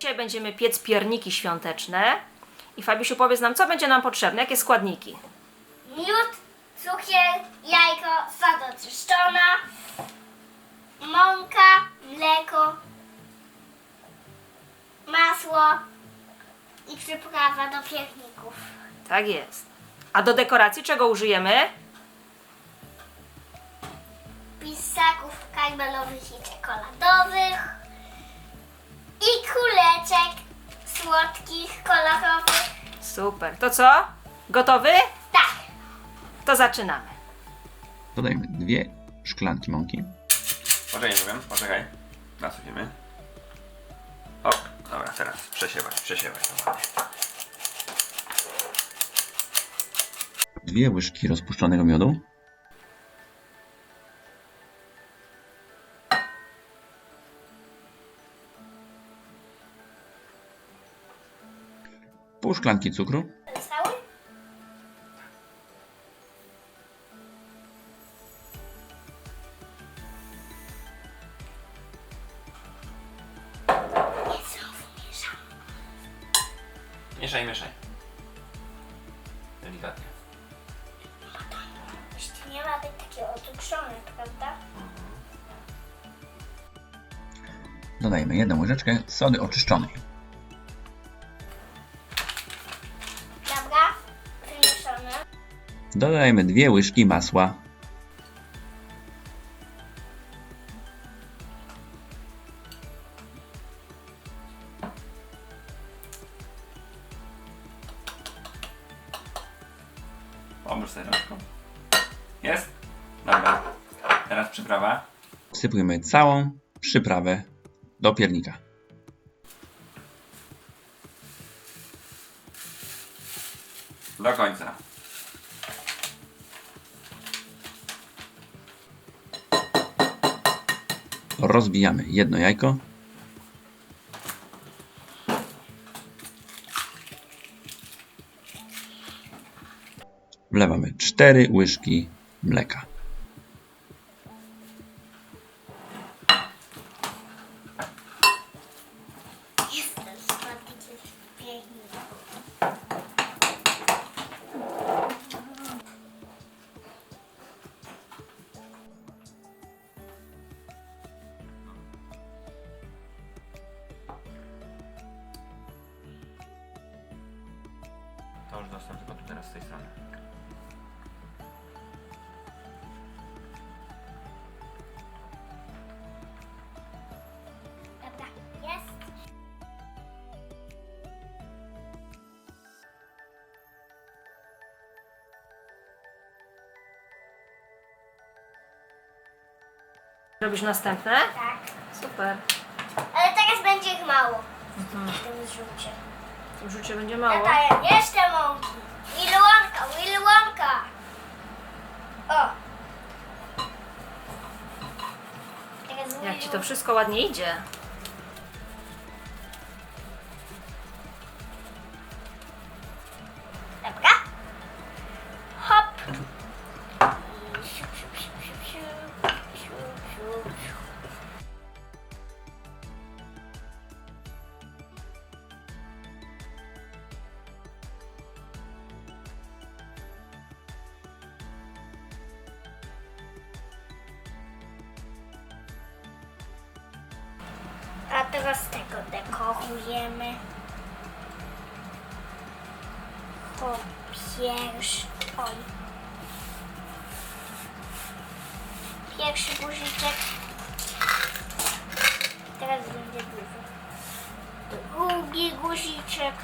Dzisiaj będziemy piec pierniki świąteczne. I Fabisiu, powiedz nam, co będzie nam potrzebne, jakie składniki? Miód, cukier, jajko, soda czyszczona, mąka, mleko, masło i przyprawa do pierników. Tak jest. A do dekoracji czego użyjemy? Pisaków karmelowych i czekoladowych słodkich, kolorowych. Super. To co? Gotowy? Tak, To zaczynamy. Dodajmy dwie szklanki mąki, Poczekaj, nie powiem, poczekaj. Nasłuchimy. O, dobra, teraz przesiewać, przesiewać to ładnie. dwie łyżki rozpuszczonego miodu, pół szklanki cukru, zostały? Mieszaj, mieszaj. Delikatnie. Jeszcze nie ma być takie otukrzone, prawda? dodajmy jedną łyżeczkę sody oczyszczonej, dodajmy dwie łyżki masła, Pomóż sobie rączką. Jest? Dobra. Teraz przyprawa. wsypujemy całą przyprawę do piernika. Do końca. Rozbijamy jedno jajko, wlewamy cztery łyżki mleka. Jest ten już dostęp tylko tu teraz z tej strony. Dobra, jest. Robisz następne? Tak. Super. Ale teraz będzie ich mało. W tym zrzucie. Tym rzucie będzie mało. Dodaję jeszcze mąki. Willy Wonka, Willy Wonka. O. Jak ci to wszystko ładnie idzie. Teraz tego dekorujemy. Po pierwszy. Oj. Pierwszy guziczek. Teraz będzie duży. Drugi guziczek.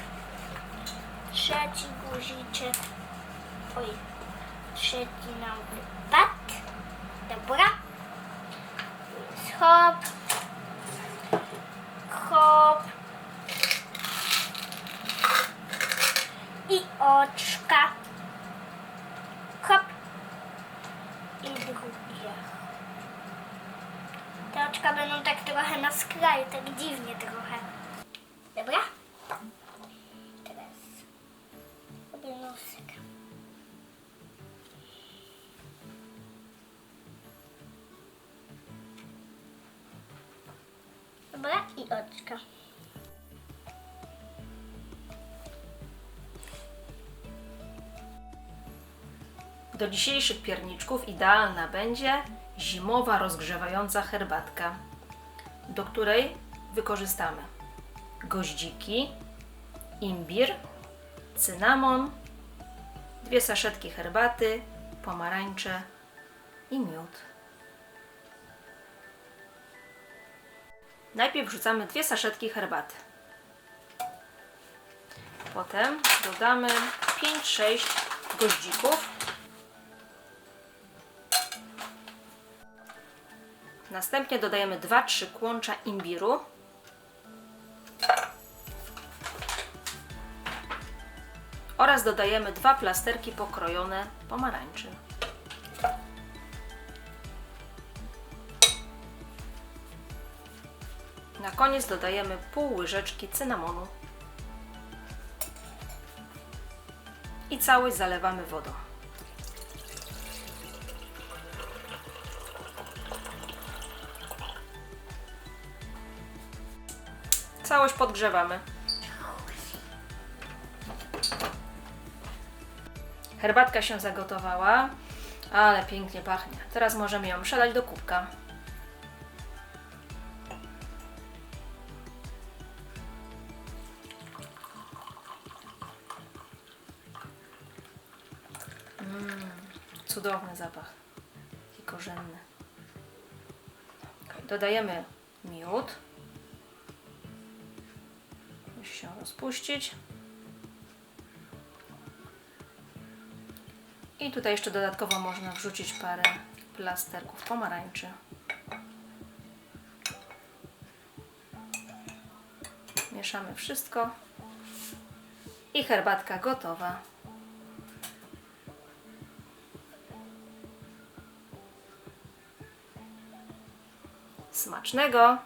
Trzeci guziczek. Oj. Trzeci nam wypadł. Dobra. Hop. Hop. I oczka. Hop. I drugie. Te oczka będą tak trochę na skraju, tak dziwnie trochę. Dobra? Teraz robię nosek. Dobra, i oczka. Do dzisiejszych pierniczków idealna będzie zimowa rozgrzewająca herbatka, do której wykorzystamy goździki, imbir, cynamon, dwie saszetki herbaty, pomarańcze i miód. Najpierw wrzucamy dwie saszetki herbaty. Potem dodamy 5-6 goździków. Następnie dodajemy 2-3 kłącza imbiru. Oraz dodajemy dwa plasterki pokrojone pomarańczy. Na koniec dodajemy pół łyżeczki cynamonu. I całość zalewamy wodą. Całość podgrzewamy. Herbatka się zagotowała, ale pięknie pachnie. Teraz możemy ją przelać do kubka. Cudowny zapach. Taki korzenny. Dodajemy miód. Się rozpuścić. I tutaj jeszcze dodatkowo można wrzucić parę plasterków pomarańczy. Mieszamy wszystko. I herbatka gotowa. Smacznego!